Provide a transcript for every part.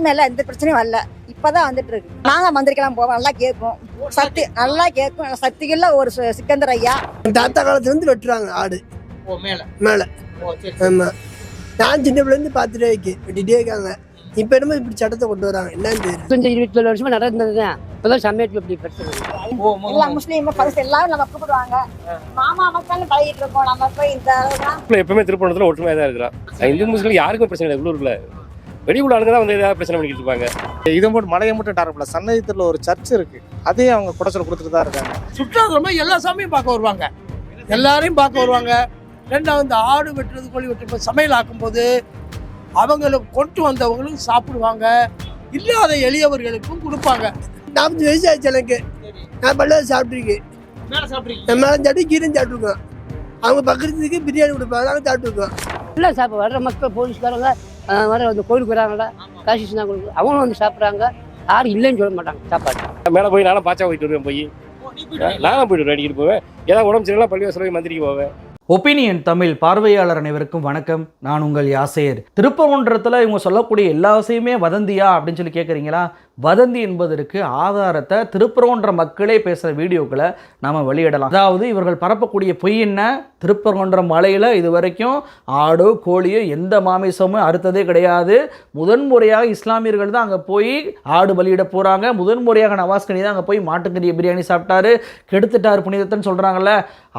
மேல எந்த பிரச்சனையும் வரல. இப்பதான் வந்துட்டு இருக்கு. நாங்க மந்திரிக்கெல்லாம் போவோம். நல்லா கேட்கும் சக்தி நல்லா கேட்கும். சக்திக்குள்ள ஒரு சிக்கந்தர் ஐயா. தாத்தா காலத்துல இருந்து வெட்டுறாங்க ஆடு. ஓ மேல. மேல. ஆமா. நான் சின்ன இருந்து பார்த்துட்டே இருக்கேன். வெட்டிட்டே இருக்காங்க. இப்ப என்னமோ இப்படி சட்டத்தை கொண்டு வராங்க. என்னன்னு இருபத்தி ஏழு வருஷமா நடந்தது தான் இப்பதான் சமயத்துல இப்படி பிரச்சனை. ஓ எல்லா முஸ்லீம் பரிசு எல்லாரும் நம்ம கூப்பிடுவாங்க. மாமா மக்கள் பழகிட்டு இருக்கோம். நம்ம போய் இந்த இதெல்லாம் இல்லை எப்பவுமே திருப்பணத்தில் ஒற்றுமையாக தான் இருக்கிறான். இந்து முஸ்லீம் யாருக்கும் பிரச்சனை இல்லை. உள்ளூரில். வெளியுள்ள ஆளுங்க தான் வந்து ஏதாவது பிரச்சனை பண்ணிக்கிட்டு இருப்பாங்க. இதை மட்டும் மலையை மட்டும் டாரப்பல சன்னதித்தில் ஒரு சர்ச் இருக்கு. அதையும் அவங்க குடைச்சல் கொடுத்துட்டு தான் இருக்காங்க. சுற்றுலாத்தலமா எல்லா சாமியும் பார்க்க வருவாங்க. எல்லாரையும் பார்க்க வருவாங்க. ரெண்டாவது இந்த ஆடு வெட்டுறது கோழி வெட்டுறது சமையல் ஆக்கும்போது அவங்களுக்கு கொண்டு வந்தவங்களும் சாப்பிடுவாங்க. இல்லாத எளியவர்களுக்கும் கொடுப்பாங்க. நாற்பது வயசு ஆயிடுச்சு எனக்கு நான் பல்ல சாப்பிட்டுருக்கேன் மேல சாப்பிடுறீங்க. நம்ம மேலே சாப்பிட்டு கீரை சாப்பிட்ருக்கோம் அவங்க பக்கத்துக்கு பிரியாணி கொடுப்பாங்க நாங்கள் சாப்பிட்ருக்கோம் இல்லை சாப்பிட வர்ற மக்கள் போலீஸ்காரங்க வர அந்த கோயிலுக்கு வராங்களா காசி தான் கொடுக்கு அவங்களும் வந்து சாப்பிட்றாங்க. யாரும் இல்லைன்னு சொல்ல மாட்டாங்க சாப்பாடு. மேலே போய் நானும் பாச்சா போயிட்டு வருவேன் போய். நானும் போயிட்டு அடிக்கிட்டு போவேன். ஏதாவது உடம்பு சரியில்லை பள்ளிவாசல் போய் மந்திரிக்கு போவேன். ஒப்பீனியன் தமிழ் பார்வையாளர் அனைவருக்கும் வணக்கம். நான் உங்கள் யாசேர். திருப்பரங்குன்றத்தில் இவங்க சொல்லக்கூடிய எல்லா விஷயமே வதந்தியா அப்படின்னு சொல்லி கேட்குறீங்களா வதந்தி என்பதற்கு ஆதாரத்தை திருப்பரங்குன்ற மக்களே பேசுகிற வீடியோக்களை நாம் வெளியிடலாம். அதாவது இவர்கள் பரப்பக்கூடிய பொய் என்ன? திருப்பரங்குன்ற மலையில் இது வரைக்கும் ஆடோ கோழியோ எந்த மாமிசமும் அறுத்ததே கிடையாது. முதன்முறையாக இஸ்லாமியர்கள் தான் அங்கே போய் ஆடு பலியிட போகிறாங்க முதன்முறையாக நவாஸ்கனி தான் அங்கே போய் மாட்டுக்கறி பிரியாணி சாப்பிட்டாரு. கெடுத்துட்டார் புனிதத்தன் சொல்கிறாங்கல்ல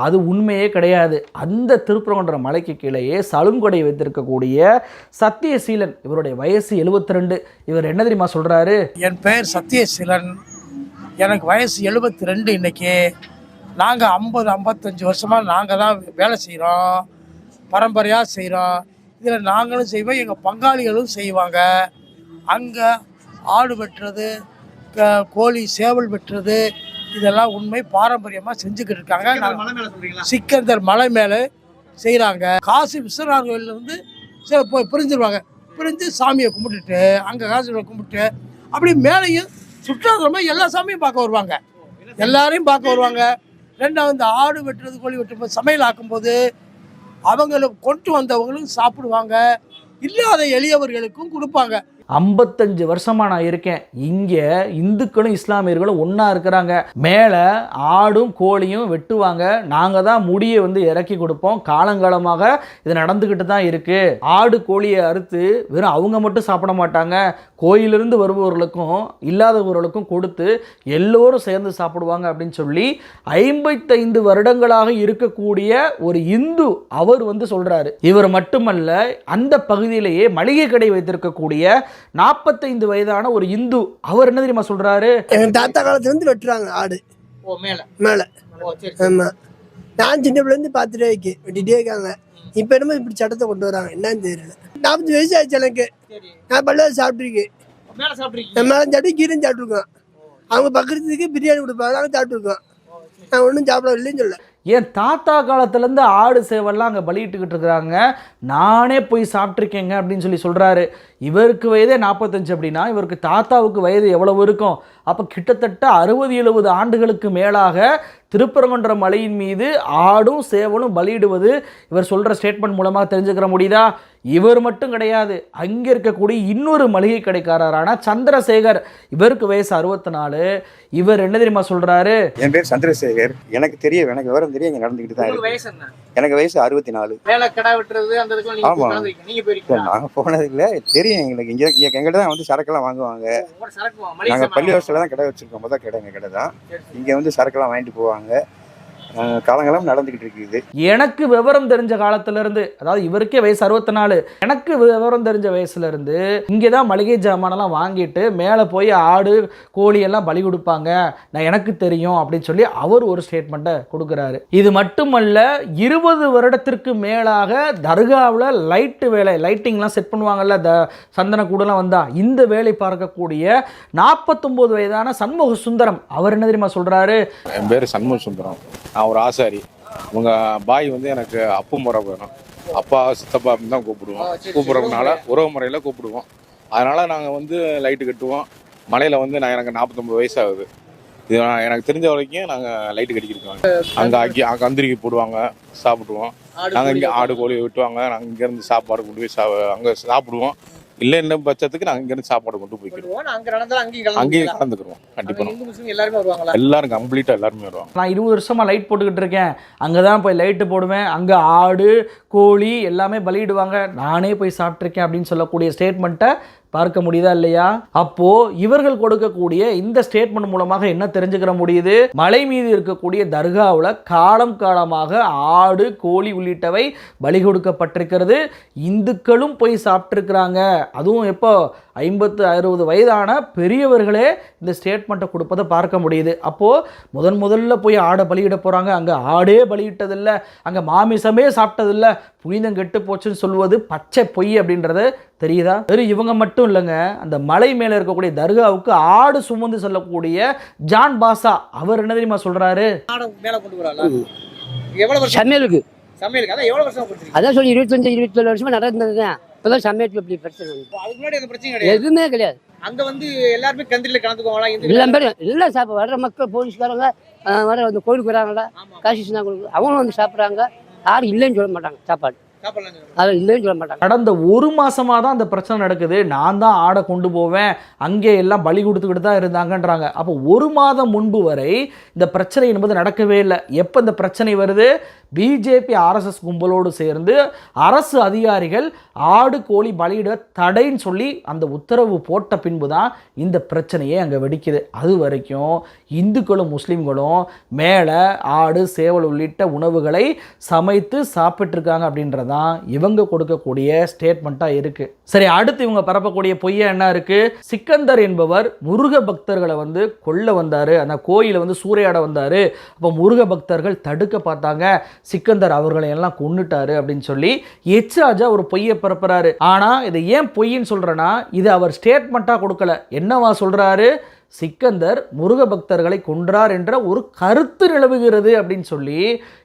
அது உண்மையே கிடையாது. அந்த திருப்பரங்குன்ற மலைக்கு கீழேயே சலுங்கொடை வைத்திருக்கக்கூடிய சத்தியசீலன் இவருடைய வயசு 72 இவர் என்ன தெரியுமா சொல்கிறாரு என் பெயர் சத்யசீலன். எனக்கு வயசு எழுபத்தி ரெண்டு இன்னைக்கு. நாங்கள் ஐம்பது ஐம்பத்தஞ்சு வருஷமாக நாங்கள் தான் வேலை செய்கிறோம் பரம்பரையாக செய்கிறோம் இதில் நாங்களும் செய்வோம் எங்கள் பங்காளிகளும் செய்வாங்க. அங்கே ஆடு வெட்டுறது கோழி சேவல் வெட்டுறது இதெல்லாம் உண்மை பாரம்பரியமாக செஞ்சுக்கிட்டு இருக்காங்க. சிக்கந்தர் மலை மேலே செய்கிறாங்க காசி விஸ்வநாதர் கோயில்ல இருந்து சரி போய் பிரிஞ்சிருவாங்க. பிரிஞ்சு சாமியை கும்பிட்டுட்டு அங்கே காசி கும்பிட்டு அப்படி மேலேயும் சுற்றுலாத்தலமாக எல்லா சாமியும் பார்க்க வருவாங்க. எல்லாரையும் பார்க்க வருவாங்க. ரெண்டாவது இந்த ஆடு வெட்டுறது கோழி வெட்டுறது சமையல் ஆக்கும்போது அவங்களுக்கு கொண்டு வந்தவங்களும் சாப்பிடுவாங்க. இல்லாத எளியவர்களுக்கும் கொடுப்பாங்க. ஐம்பத்தஞ்சு வருஷமா நான் இருக்கேன். இங்கே இந்துக்களும் இஸ்லாமியர்களும் ஒன்றா இருக்கிறாங்க. மேலே ஆடும் கோழியும் வெட்டுவாங்க. நாங்கள் தான் முடியை வந்து இறக்கி கொடுப்போம். காலங்காலமாக இது நடந்துக்கிட்டு தான் இருக்குது ஆடு கோழியை அறுத்து வெறும் அவங்க மட்டும் சாப்பிட மாட்டாங்க. கோயிலிருந்து வருபவர்களுக்கும் இல்லாதவர்களுக்கும் கொடுத்து எல்லோரும் சேர்ந்து சாப்பிடுவாங்க அப்படின்னு சொல்லி ஐம்பத்தைந்து வருடங்களாக இருக்கக்கூடிய ஒரு இந்து அவர் வந்து சொல்கிறாரு இவர் மட்டுமல்ல அந்த பகுதியிலேயே மளிகை கடை வைத்திருக்கக்கூடிய நாற்பத்தைந்து வயதான ஒரு இந்து அவர் என்ன தெரியுமா சொல்றாரு? எங்க தாத்தா காலத்துல இருந்து வெட்டுறாங்க ஆடு. ஓ மேல. மேல. ஆமா. நான் சின்ன இருந்து பார்த்துட்டே இருக்கேன். வெட்டிட்டே இருக்காங்க. இப்ப என்னமோ இப்படி சட்டத்தை கொண்டு வராங்க. என்னன்னு தெரியல. நாற்பது வயசு ஆயிடுச்சு எனக்கு. சரி. நான் பல்ல சாப்பிட்டுருக்கேன். மேல சாப்பிட்டு கீரை சாப்பிட்ருக்கோம் அவங்க பக்கத்துக்கு பிரியாணி கொடுப்பாங்க நாங்கள் சாப்பிட்ருக்கோம் நான் ஒன்றும் சாப்பிட இல்லைன்னு சொல்ல என் தாத்தா காலத்துலேருந்து ஆடு சேவல்லாம் அங்கே பலியிட்டுக்கிட்டு இருக்கிறாங்க? நானே போய் சாப்பிட்ருக்கேங்க அப்படின்னு சொல்லி சொல்கிறாரு இவருக்கு வயதே நாற்பத்தஞ்சு அப்படின்னா இவருக்கு தாத்தாவுக்கு வயது எவ்வளவு இருக்கும்? அப்போ கிட்டத்தட்ட அறுபது எழுபது ஆண்டுகளுக்கு மேலாக திருப்பரங்குன்ற மலையின் மீது ஆடும் சேவலும் பலியிடுவது இவர் சொல்கிற ஸ்டேட்மெண்ட் மூலமாக தெரிஞ்சுக்கிற முடியுதா? இவர் மட்டும் கிடையாது. அங்கே இருக்கக்கூடிய இன்னொரு மளிகை கடைக்காரரான சந்திரசேகர் இவருக்கு வயசு அறுபத்தி நாலு இவர் என்ன தெரியுமா சொல்கிறாரு என் பேர் சந்திரசேகர். எனக்கு தெரியும் எனக்கு விவரம் தெரியும் இங்க நடந்துக்கிட்டு தான் எனக்கு வயசு அறுபத்தி நாலு மேல கடை வெட்டுறது அந்த இதுக்கு நீங்க ஆமா. கலந்துருக்கீங்க. நீங்க போயிருக்கீங்களா? நாங்க போனது இல்ல தெரியும் எங்களுக்கு. இங்க எங்கிட்ட தான் வந்து சரக்கெல்லாம் வாங்குவாங்க. உங்களோட சரக்கு வா- தான் கடை வச்சிருக்கோம். முதல் கடை எங்க கடை தான் இங்கே இங்க வந்து சரக்கெல்லாம் வாங்கிட்டு போவாங்க. காலங்காலம் நடந்துகிட்டு இருக்குது. எனக்கு விவரம் தெரிஞ்ச காலத்துல இருந்து அதாவது இவருக்கே வயசு அறுபத்தி நாலு எனக்கு விவரம் தெரிஞ்ச வயசுல இருந்து இங்கே தான் மளிகை ஜாமானெல்லாம் வாங்கிட்டு மேலே போய் ஆடு கோழி எல்லாம் பலி கொடுப்பாங்க. நான் எனக்கு தெரியும் அப்படின்னு சொல்லி அவர் ஒரு ஸ்டேட்மெண்ட்டை கொடுக்குறாரு. இது மட்டுமல்ல இருபது வருடத்திற்கு மேலாக தர்காவில் லைட்டு வேலை லைட்டிங்லாம் செட் பண்ணுவாங்கல்ல த சந்தன கூடலாம் வந்தா இந்த வேலை பார்க்கக்கூடிய நாற்பத்தொம்போது வயதான சண்முக சுந்தரம் அவர் என்ன தெரியுமா சொல்றாரு? என் பேர் சண்முக சுந்தரம். நான் ஒரு ஆசாரி. உங்க பாய் வந்து எனக்கு அப்பு முறை வேணும். அப்பா சித்தப்பா தான் கூப்பிடுவோம். கூப்பிடுறதுனால உறவு முறையில் கூப்பிடுவோம். அதனால நாங்கள் வந்து லைட்டு கட்டுவோம். மலையில் வந்து நான் எனக்கு நாற்பத்தொம்பது வயசு ஆகுது இது நான் எனக்கு தெரிஞ்ச வரைக்கும் நாங்கள் லைட்டு கட்டிக்கிருக்கோம் அங்கே அக்கி அங்கே கந்திரிக்கி போடுவாங்க சாப்பிடுவோம். நாங்கள் இங்கே ஆடு கோழி வெட்டுவாங்க. நாங்கள் இங்கேருந்து சாப்பாடு கொண்டு போய் சா அங்கே சாப்பிடுவோம். இல்லை என்ன பட்சத்துக்கு நாங்கள் இங்கேருந்து சாப்பாடு கொண்டு போய்க்கிறோம் போடுவோம் அங்க நடந்தா அங்கேயும் அங்கேயும் கலந்து கலந்துக்கிறோம். கண்டிப்பாக எல்லாருமே வருவாங்களா? எல்லாரும் கம்ப்ளீட்டாக எல்லாருமே வருவாங்க. நான் இருபது வருஷமாக லைட் போட்டுக்கிட்டு இருக்கேன். அங்கே தான் போய் லைட்டு போடுவேன். அங்கே ஆடு கோழி எல்லாமே பலியிடுவாங்க. நானே போய் சாப்பிட்ருக்கேன் அப்படின்னு சொல்லக்கூடிய ஸ்டேட்மெண்ட்டை பார்க்க முடியுதா இல்லையா? அப்போ இவர்கள் கொடுக்கக்கூடிய இந்த ஸ்டேட்மெண்ட் மூலமாக என்ன தெரிஞ்சுக்கிற முடியுது? மலை மீது இருக்கக்கூடிய தர்காவில் காலம் காலமாக ஆடு கோழி உள்ளிட்டவை பலி கொடுக்கப்பட்டிருக்கிறது. இந்துக்களும் போய் சாப்பிட்ருக்குறாங்க அதுவும் எப்போ? ஐம்பத்து அறுபது வயதான பெரியவர்களே இந்த ஸ்டேட்மெண்ட்டை கொடுப்பதை பார்க்க முடியுது. அப்போது முதன் முதல்ல போய் ஆடை பலியிட போகிறாங்க அங்கே ஆடே பலியிட்டதில்லை. அங்கே மாமிசமே சாப்பிட்டதில்ல. புனிதம் கெட்டு போச்சுன்னு சொல்லுவது பச்சை பொய் அப்படின்றது தெரியுதா? வெறும் இவங்க மட்டும் இல்லைங்க. அந்த மலை மேலே இருக்கக்கூடிய தர்காவுக்கு ஆடு சுமந்து செல்லக்கூடிய ஜான் பாசா அவர் என்ன தெரியுமா சொல்கிறாரு ஆடை மேல கொண்டு வராளா? எவ்வளவு வருஷம்? சமையலுக்கு சமையலுக்கு அதான் எவ்வளவு வருஷம் அதான் சொல்லி இருபத்தஞ்சு இருபத்தேழு வருஷமா நடந்தது தான் இப்போதான் சமையலுக்கு இப்படி பிரச்சனை வந்து. அதுக்கு முன்னாடி அந்த பிரச்சனை கிடையாது. எதுவுமே கிடையாது. அங்க வந்து எல்லாருமே கந்திரில கலந்துக்குவாங்களா? பேரும் எல்லாம் சாப்பிட வர்ற மக்கள் போலீஸ்காரங்க வர அந்த கோயிலுக்கு வராங்களா காசி கோயிலுக்கு அவங்களும் வந்து சாப்பிட்றாங்க. யாரும் இல்லைன்னு சொல்ல மாட்டாங்க சாப்பாடு. சாப்பிடலாம் சொல்லுங்க. அதை இல்லைன்னு சொல்ல மாட்டாங்க. கடந்த ஒரு மாசமாக தான் அந்த பிரச்சனை நடக்குது. நான் தான் ஆடை கொண்டு போவேன். அங்கே எல்லாம் பலி கொடுத்துக்கிட்டு தான் இருந்தாங்கன்றாங்க. அப்போ ஒரு மாதம் முன்பு வரை இந்த பிரச்சனை என்பது நடக்கவே இல்லை. எப்போ இந்த பிரச்சனை வருது? பிஜேபி ஆர்எஸ்எஸ் கும்பலோடு சேர்ந்து அரசு அதிகாரிகள் ஆடு கோழி பலியிட தடைன்னு சொல்லி அந்த உத்தரவு போட்ட பின்பு தான் இந்த பிரச்சனையே அங்கே வெடிக்குது. அது வரைக்கும் இந்துக்களும் முஸ்லீம்களும் மேலே ஆடு சேவல் உள்ளிட்ட உணவுகளை சமைத்து சாப்பிட்ருக்காங்க அப்படின்றதான் இவங்க கொடுக்கக்கூடிய ஸ்டேட்மெண்ட்டாக இருக்குது சரி அடுத்து இவங்க பரப்பக்கூடிய பொய்யா என்ன இருக்குது சிக்கந்தர் என்பவர் முருக பக்தர்களை வந்து கொல்ல வந்தார். அந்த கோயிலை வந்து சூறையாட வந்தார். அப்போ முருக பக்தர்கள் தடுக்க பார்த்தாங்க. சிக்கந்தர் அவர்களை எல்லாம் கொன்னுட்டாரு அப்படின்னு சொல்லி எச் ராஜா ஒரு பொய்யை பரப்புறாரு. ஆனால் இதை ஏன் பொய்ன்னு சொல்கிறேன்னா இது அவர் ஸ்டேட்மெண்ட்டாக கொடுக்கல. என்னவா சொல்கிறாரு சிக்கந்தர் முருக பக்தர்களை கொன்றார் என்ற ஒரு கருத்து நிலவுகிறது அப்படின்னு சொல்லி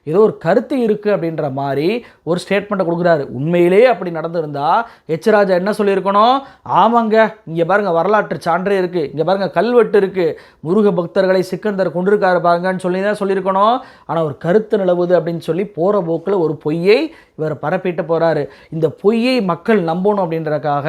ஏதோ ஒரு கருத்து இருக்குது அப்படின்ற மாதிரி ஒரு ஸ்டேட்மெண்ட்டை கொடுக்குறாரு. உண்மையிலேயே அப்படி நடந்திருந்தா எச்சராஜா என்ன சொல்லியிருக்கணும்? ஆமாங்க இங்கே பாருங்க வரலாற்று சான்றே இருக்குது இங்கே பாருங்க கல்வெட்டு இருக்குது முருக பக்தர்களை சிக்கந்தர் கொண்டிருக்காரு பாருங்கன்னு சொல்லி தான் சொல்லியிருக்கணும். ஆனால் ஒரு கருத்து நிலவுது அப்படின்னு சொல்லி போகிற போக்கில் ஒரு பொய்யை இவர் பரப்பிட்டு போகிறாரு இந்த பொய்யை மக்கள் நம்பணும் அப்படின்றதுக்காக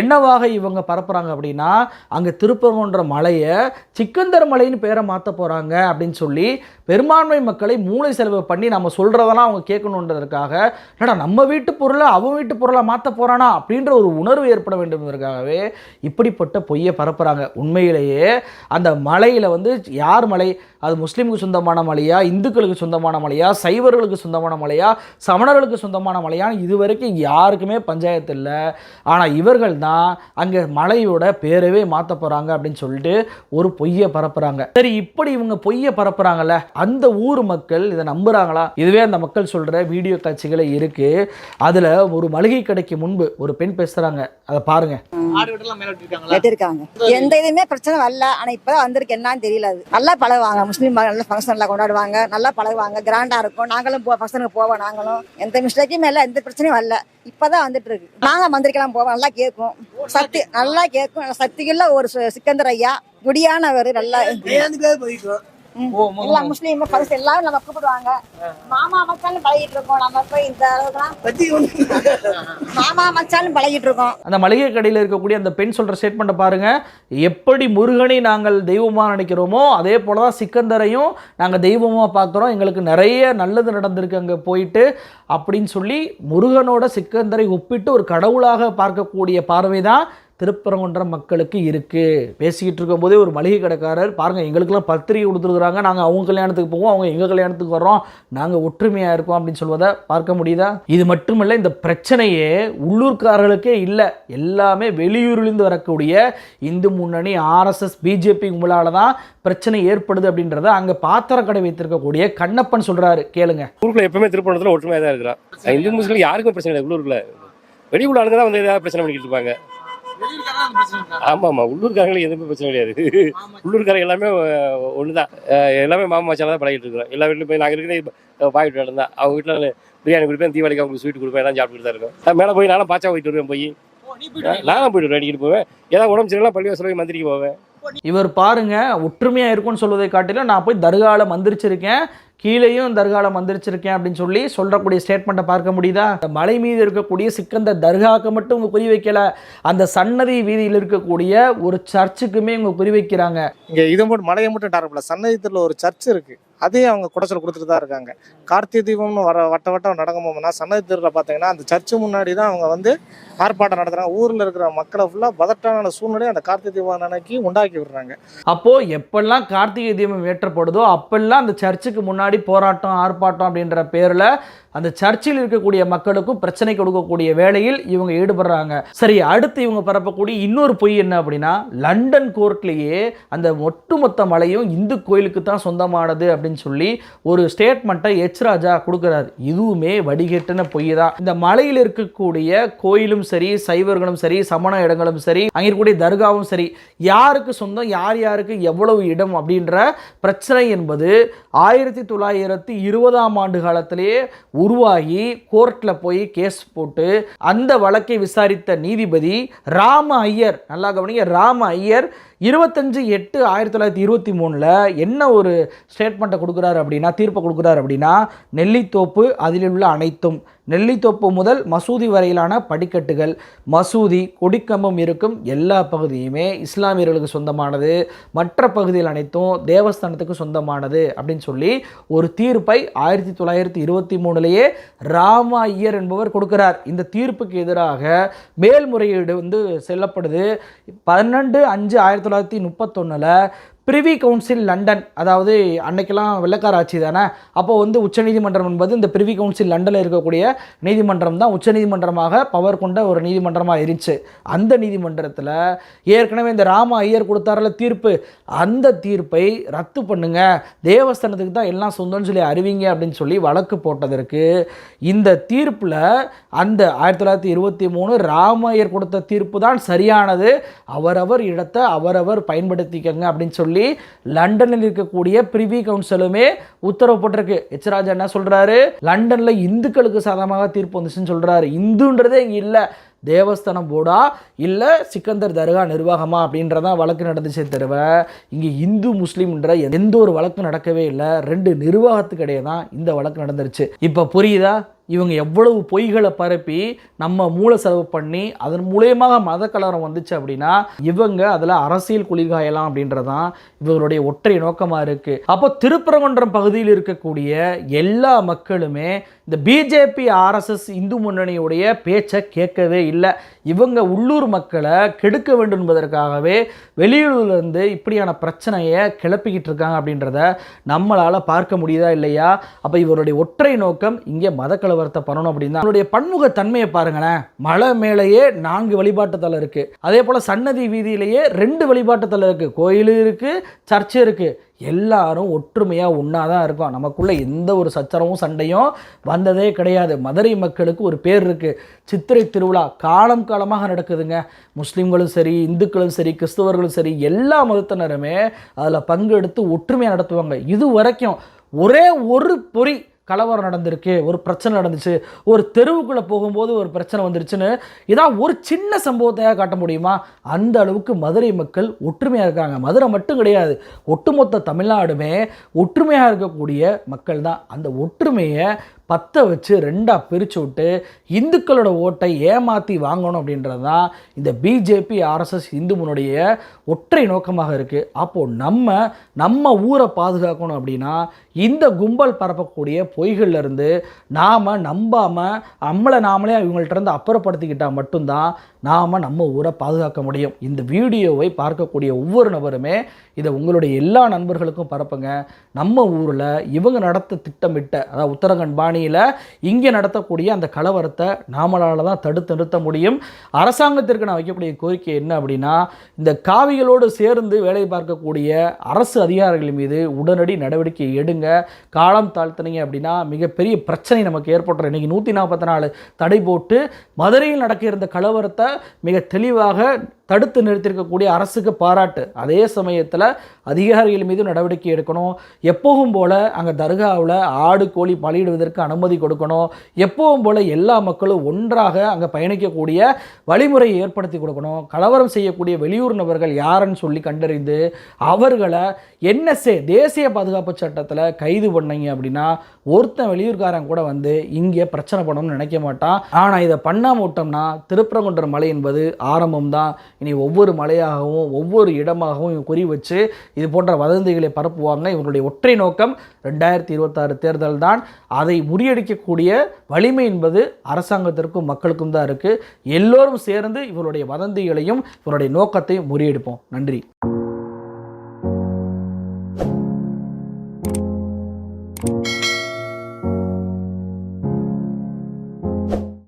என்னவாக இவங்க பரப்புகிறாங்க அப்படின்னா அங்கே திருப்பரங்குன்ற மலையை சிக்கந்தர் மலைன்னு பேரை மாற்ற போகிறாங்க அப்படின்னு சொல்லி பெரும்பான்மை மக்களை மூளை செலவு பண்ணி நம்ம சொல்கிறதெல்லாம் அவங்க கேட்கணுன்றதுக்காக என்னடா நம்ம வீட்டு பொருளை அவன் வீட்டு பொருளை மாற்ற போகிறானா அப்படின்ற ஒரு உணர்வு ஏற்பட வேண்டும் என்பதற்காகவே இப்படிப்பட்ட பொய்யை பரப்புகிறாங்க உண்மையிலேயே அந்த மலையில் வந்து யார் மலை? அது முஸ்லீமுக்கு சொந்தமான மலையா? இந்துக்களுக்கு சொந்தமான மலையா? சைவர்களுக்கு சொந்தமான மலையா? சமணர்களுக்கு சொந்தமான மலையான்னு இது வரைக்கும் யாருக்குமே பஞ்சாயத்து இல்லை. ஆனால் இவர்கள் தான் அங்கே மலையோட பேரவே மாற்ற போகிறாங்க அப்படின்னு சொல்லிட்டு ஒரு பொய்யை பரப்புகிறாங்க சரி இப்படி இவங்க பொய்யை பரப்புகிறாங்கல்ல அந்த ஊர் மக்கள் இதை நம்புகிறாங்களா இதுவே அந்த மக்கள் சொல்கிற வீடியோ காட்சிகளே இருக்குது அதில் ஒரு மளிகை கடைக்கு முன்பு ஒரு பெண் பேசுகிறாங்க அதை விட்டுருக்காங்களா வெட்டிருக்காங்க எந்த இதுவுமே பிரச்சனை வரல ஆனா இப்பதான் வந்திருக்கு என்னன்னு தெரியல அது நல்லா பழகுவாங்க முஸ்லீம் நல்ல ஃபங்க்ஷன் எல்லாம் கொண்டாடுவாங்க நல்லா பழகுவாங்க கிராண்டா இருக்கும் நாங்களும் போ ஃபங்க்ஷனுக்கு போவோம் நாங்களும் எந்த மிஸ்டேக்குமே இல்லை எந்த பிரச்சனையும் வரல இப்பதான் வந்துட்டு இருக்கு நாங்க மந்திரிக்கெல்லாம் போவோம் நல்லா கேட்கும் சக்தி நல்லா கேட்கும் சக்திக்குள்ள ஒரு சிக்கந்தர் ஐயா குடியானவர் நல்லா எல்லா முஸ்லீம் ஃபர்ஸ்ட் எல்லாரும் நம்ம கூப்பிடுவாங்க. மாமா மச்சான்னு பழகிட்டு இருக்கோம். நம்ம போய் இந்த அளவுக்குலாம் மாமா மச்சான்னு பழகிட்டு இருக்கோம். அந்த மளிகை கடையில் இருக்கக்கூடிய அந்த பெண் சொல்கிற ஸ்டேட்மெண்ட்டை பாருங்கள் எப்படி முருகனை நாங்கள் தெய்வமாக நினைக்கிறோமோ அதே போல தான் சிக்கந்தரையும் நாங்கள் தெய்வமாக பார்க்குறோம். எங்களுக்கு நிறைய நல்லது நடந்திருக்கு அங்கே போயிட்டு அப்படின்னு சொல்லி முருகனோட சிக்கந்தரை ஒப்பிட்டு ஒரு கடவுளாக பார்க்கக்கூடிய பார்வை தான் திருப்பரங்குன்றம் மக்களுக்கு இருக்குது பேசிக்கிட்டு இருக்கும்போதே ஒரு மளிகை கடைக்காரர் பாருங்கள் எங்களுக்கெல்லாம் பத்திரிகை கொடுத்துருக்குறாங்க. நாங்கள் அவங்க கல்யாணத்துக்கு போவோம் அவங்க எங்கள் கல்யாணத்துக்கு வர்றோம். நாங்கள் ஒற்றுமையாக இருக்கோம் அப்படின்னு சொல்வதை பார்க்க முடியுதா? இது மட்டுமல்ல இந்த பிரச்சனையே உள்ளூர்காரர்களுக்கே இல்லை. எல்லாமே வெளியூரிலிருந்து வரக்கூடிய இந்து முன்னணி ஆர்எஸ்எஸ் பிஜேபி கும்பலால் தான் பிரச்சனை ஏற்படுது அப்படின்றத அங்கே பாத்திர கடை வைத்திருக்கக்கூடிய கண்ணப்பன் சொல்கிறாரு கேளுங்க. ஊருக்குள்ள எப்பவுமே திருப்பணத்தில் ஒற்றுமையாக தான் இருக்கிறான். இந்து முஸ்லீம் யாருக்கும் பிரச்சனை இல்லை உள்ளூரில். வெளியூர் ஆளுங்க தான் வந்து ஏதாவது பிரச்சனை பண்ணிக்கிட்டு இருப்பாங்க. ஆமா ஆமா உள்ளூர்காரங்களுக்கு எதுவுமே பிரச்சனை கிடையாது. உள்ளூர்காரங்க எல்லாமே ஒன்று தான் எல்லாமே மாமா மச்சான் தான் பழகிட்டு இருக்கிறோம். எல்லா வீட்லையும் போய் நாங்கள் இருக்கிற பாய் வீட்டில் இருந்தா அவங்க வீட்டில் பிரியாணி கொடுப்பேன் தீபாவளிக்கு அவங்களுக்கு ஸ்வீட் கொடுப்பேன் எல்லாம் சாப்பிட்டுட்டு தான் இருக்கோம். மேலே போய் நானும் பாச்சா போயிட்டு வருவேன் போய்? நானும் போயிட்டு வருவேன் அடிக்கிட்டு போவேன். ஏதாவது உடம்பு சரியில்லாம் பள்ளி வசதி மந்திரிக்கு போவேன். இவர் பாருங்க ஒற்றுமையாக இருக்கும்னு சொல்வதை காட்டிலும் நான் போய் தர்காவில் மந்திரிச்சிருக்கேன். கீழேயும் தர்காவில் மந்திரிச்சிருக்கேன் அப்படின்னு சொல்லி சொல்லக்கூடிய ஸ்டேட்மெண்ட்டை பார்க்க முடியுதா? அந்த மலை மீது இருக்கக்கூடிய சிக்கந்த தர்காவுக்கு மட்டும் இவங்க குறி வைக்கலை. அந்த சன்னதி வீதியில் இருக்கக்கூடிய ஒரு சர்ச்சுக்குமே இவங்க குறி வைக்கிறாங்க. இங்கே இதை மட்டும் மலையை மட்டும் டார்க் பண்ணல. ஒரு சர்ச் இருக்குது அதே அவங்க குடைச்சல் கொடுத்துட்டு தான் இருக்காங்க. கார்த்திகை தீபம்னு வர வட்ட வட்டம் நடக்கும் போகும்னா சன்னதி தெருவில் பார்த்தீங்கன்னா அந்த சர்ச்சு முன்னாடி தான் அவங்க வந்து ஆர்ப்பாட்டம் நடத்துறாங்க. ஊரில் இருக்கிற மக்களை ஃபுல்லாக பதட்டமான சூழ்நிலை அந்த கார்த்திகை தீபம் அன்னைக்கு உண்டாக்கி விடுறாங்க. அப்போது எப்பெல்லாம் கார்த்திகை தீபம் ஏற்றப்படுதோ அப்பெல்லாம் அந்த சர்ச்சுக்கு முன்னாடி போராட்டம் ஆர்ப்பாட்டம் அப்படின்ற பேரில் அந்த சர்ச்சில் இருக்கக்கூடிய மக்களுக்கும் பிரச்சனை கொடுக்கக்கூடிய வேலையில் இவங்க ஈடுபடுறாங்க. சரி அடுத்து இவங்க பரப்பக்கூடிய இன்னொரு பொய் என்ன அப்படின்னா லண்டன் கோர்ட்லேயே அந்த ஒட்டுமொத்த மலையும் இந்து கோயிலுக்கு தான் சொந்தமானது அப்படின்னு சொல்லி ஒரு ஸ்டேட்மெண்ட்டை எச் ராஜா கொடுக்குறாரு. இதுவுமே வடிகட்டின பொய் தான். இந்த மலையில் இருக்கக்கூடிய கோயிலும் சரி சைவர்களும் சரி சமண இடங்களும் சரி அங்கே இருக்கக்கூடிய தர்காவும் சரி யாருக்கு சொந்தம் யார் யாருக்கு எவ்வளவு இடம் அப்படின்ற பிரச்சனை என்பது ஆயிரத்தி தொள்ளாயிரத்தி இருபதாம் ஆண்டு காலத்திலேயே உருவாகி கோர்ட்டில் போய் கேஸ் போட்டு அந்த வழக்கை விசாரித்த நீதிபதி ராம ஐயர். நல்லா கவனிங்க ராம ஐயர் இருபத்தஞ்சு எட்டு ஆயிரத்தி தொள்ளாயிரத்தி இருபத்தி மூணில் என்ன ஒரு ஸ்டேட்மெண்ட்டை கொடுக்குறாரு அப்படின்னா தீர்ப்பை கொடுக்குறாரு அப்படின்னா நெல்லித்தோப்பு அதில் உள்ள அனைத்தும் நெல்லித்தோப்பு முதல் மசூதி வரையிலான படிக்கட்டுகள் மசூதி கொடிக்கம்பம் இருக்கும் எல்லா பகுதியுமே இஸ்லாமியர்களுக்கு சொந்தமானது. மற்ற பகுதிகள் அனைத்தும் தேவஸ்தானத்துக்கு சொந்தமானது அப்படின்னு சொல்லி ஒரு தீர்ப்பை ஆயிரத்தி தொள்ளாயிரத்தி இருபத்தி மூணுலேயே ராம ஐயர் என்பவர் கொடுக்கிறார். இந்த தீர்ப்புக்கு எதிராக மேல்முறையீடு வந்து செல்லப்படுது. பன்னெண்டு அஞ்சு ஆயிரத்தி தொள்ளாயிரத்தி முப்பத்தொன்னில் பிரிவி கவுன்சில் லண்டன் அதாவது அன்னைக்கெல்லாம் வெள்ளக்கார ஆட்சி தானே? அப்போ வந்து உச்சநீதிமன்றம் என்பது இந்த பிரிவி கவுன்சில் லண்டனில் இருக்கக்கூடிய நீதிமன்றம் தான். உச்சநீதிமன்றமாக பவர் கொண்ட ஒரு நீதிமன்றமாக இருந்துச்சு. அந்த நீதிமன்றத்தில் ஏற்கனவே இந்த ராம ஐயர் கொடுத்தாரில் தீர்ப்பு. அந்த தீர்ப்பை ரத்து பண்ணுங்க. தேவஸ்தானத்துக்கு தான் எல்லாம் சொந்தம்னு சொல்லி அறிவிங்க அப்படின்னு சொல்லி வழக்கு போட்டதற்கு இந்த தீர்ப்பில் அந்த ஆயிரத்தி தொள்ளாயிரத்தி இருபத்தி மூணு ராம ஐயர் கொடுத்த தீர்ப்பு தான் சரியானது. அவரவர் இடத்தை அவரவர் பயன்படுத்திக்கங்க அப்படின்னு சொல்லி லண்டனில் இருக்கக்கூடிய பிரிவி கவுன்சிலுமே உத்தரவு போட்டிருக்கு. எச்ராஜா என்ன சொல்றாரு? லண்டன்ல இந்துக்களுக்கு சாதகமாக தீர்ப்பு வந்துச்சுன்னு சொல்றாரு. இந்துன்றதே இங்கே இல்லை. தேவஸ்தானம் போர்டா? இல்லை சிக்கந்தர் தர்கா நிர்வாகமா? அப்படின்றதான் வழக்கு நடந்துச்சே தவிர இங்கே இந்து முஸ்லீம்ன்ற எந்த ஒரு வழக்கு நடக்கவே இல்லை. ரெண்டு நிர்வாகத்துக்கிடையே தான் இந்த வழக்கு நடந்துருச்சு. இப்போ புரியுதா? இவங்க எவ்வளவு பொய்களை பரப்பி நம்ம மூளை செலவு பண்ணி அதன் மூலயமாக மத வந்துச்சு அப்படின்னா இவங்க அதில் அரசியல் குளிர்காயலாம் அப்படின்றதான் இவருடைய ஒற்றை நோக்கமாக இருக்குது அப்போ திருப்பரங்குன்றம் பகுதியில் இருக்கக்கூடிய எல்லா மக்களுமே இந்த பிஜேபி ஆர்எஸ்எஸ் இந்து முன்னணியுடைய பேச்சை கேட்கவே இல்லை. இவங்க உள்ளூர் மக்களை கெடுக்க வேண்டும் என்பதற்காகவே வெளியூர்லேருந்து இப்படியான பிரச்சனையை கிளப்பிக்கிட்டு இருக்காங்க அப்படின்றத நம்மளால் பார்க்க முடியுதா இல்லையா? அப்போ இவருடைய ஒற்றை நோக்கம் இங்கே மத கலவரத்தை பண்ணணும் அப்படின்னா அவருடைய பன்முக தன்மையை பாருங்களேன். மலை மேலேயே நான்கு வழிபாட்டு தலம் இருக்குது அதே போல் சன்னதி வீதியிலேயே ரெண்டு வழிபாட்டு தலம் இருக்குது கோயிலும் இருக்குது சர்ச்சு இருக்குது எல்லாரும் ஒற்றுமையாக ஒன்றா தான் இருக்கோம். நமக்குள்ளே எந்த ஒரு சச்சரவும் சண்டையும் வந்ததே கிடையாது. மதுரை மக்களுக்கு ஒரு பேர் இருக்குது சித்திரை திருவிழா காலம் காலமாக நடக்குதுங்க. முஸ்லீம்களும் சரி இந்துக்களும் சரி கிறிஸ்தவர்களும் சரி எல்லா மதத்தினருமே அதில் பங்கெடுத்து ஒற்றுமையாக நடத்துவாங்க. இது வரைக்கும் ஒரே ஒரு பொறி கலவரம் நடந்திருக்கு ஒரு பிரச்சனை நடந்துச்சு ஒரு தெருவுக்குள்ளே போகும்போது ஒரு பிரச்சனை வந்துருச்சுன்னு இதான் ஒரு சின்ன சம்பவத்தையாக காட்ட முடியுமா? அந்த அளவுக்கு மதுரை மக்கள் ஒற்றுமையாக இருக்காங்க. மதுரை மட்டும் கிடையாது ஒட்டுமொத்த தமிழ்நாடுமே ஒற்றுமையாக இருக்கக்கூடிய மக்கள் தான் அந்த ஒற்றுமையை பற்ற வச்சு ரெண்டாக பிரித்து விட்டு இந்துக்களோட ஓட்டை ஏமாற்றி வாங்கணும் அப்படின்றது தான் இந்த பிஜேபி ஆர்எஸ்எஸ் இந்து முன்னுடைய ஒற்றை நோக்கமாக இருக்குது அப்போது நம்ம நம்ம ஊரை பாதுகாக்கணும் அப்படின்னா இந்த கும்பல் பரப்பக்கூடிய பொய்கள்லேருந்து நாம் நம்பாமல் நம்மளை நாமளே இவங்கள்ட்ட இருந்து அப்புறப்படுத்திக்கிட்டால் மட்டும்தான் நாம் நம்ம ஊரை பாதுகாக்க முடியும். இந்த வீடியோவை பார்க்கக்கூடிய ஒவ்வொரு நபருமே இதை உங்களுடைய எல்லா நண்பர்களுக்கும் பரப்புங்க. நம்ம ஊரில் இவங்க நடத்த திட்டமிட்ட அதாவது உத்தரகண்ட் பாணியில் இங்கே நடத்தக்கூடிய அந்த கலவரத்தை நாமளால் தான் தடுத்து நிறுத்த முடியும். அரசாங்கத்திற்கு நான் வைக்கக்கூடிய கோரிக்கை என்ன அப்படின்னா இந்த காவிகளோடு சேர்ந்து வேலை பார்க்கக்கூடிய அரசு அதிகாரிகள் மீது உடனடி நடவடிக்கை எடுங்க. காலம் தாழ்த்தினீங்க அப்படின்னா மிகப்பெரிய பிரச்சனை நமக்கு ஏற்பட்டுரும். இன்றைக்கி நூற்றி நாற்பத்தி நாலு தடை போட்டு மதுரையில் நடக்க இருந்த கலவரத்தை மிக தெளிவாக தடுத்து நிறுத்திருக்கக்கூடிய அரசுக்கு பாராட்டு. அதே சமயத்தில் அதிகாரிகள் மீது நடவடிக்கை எடுக்கணும். எப்பவும் போல் அங்கே தர்காவில் ஆடு கோழி பலியிடுவதற்கு அனுமதி கொடுக்கணும். எப்பவும் போல் எல்லா மக்களும் ஒன்றாக அங்கே பயணிக்கக்கூடிய வழிமுறையை ஏற்படுத்தி கொடுக்கணும். கலவரம் செய்யக்கூடிய வெளியூர் நபர்கள் யாருன்னு சொல்லி கண்டறிந்து அவர்களை என்எஸ்ஏ தேசிய பாதுகாப்பு சட்டத்தில் கைது பண்ணீங்க அப்படின்னா ஒருத்தன் வெளியூர்காரன் கூட வந்து இங்கே பிரச்சனை பண்ணணும்னு நினைக்க மாட்டான். ஆனால் இதை பண்ணாம விட்டோம்னா திருப்பரங்குன்ற மலை என்பது ஆரம்பம் தான் இனி ஒவ்வொரு மலையாகவும் ஒவ்வொரு இடமாகவும் இவங்க குறி வச்சு இது போன்ற வதந்திகளை பரப்புவாங்க. இவங்களுடைய ஒற்றை நோக்கம் ரெண்டாயிரத்தி இருபத்தாறு தேர்தல் தான். அதை முறியடிக்கக்கூடிய வலிமை என்பது அரசாங்கத்திற்கும் மக்களுக்கும் தான் இருக்குது எல்லோரும் சேர்ந்து இவருடைய வதந்திகளையும் இவருடைய நோக்கத்தையும் முறியடிப்போம். நன்றி.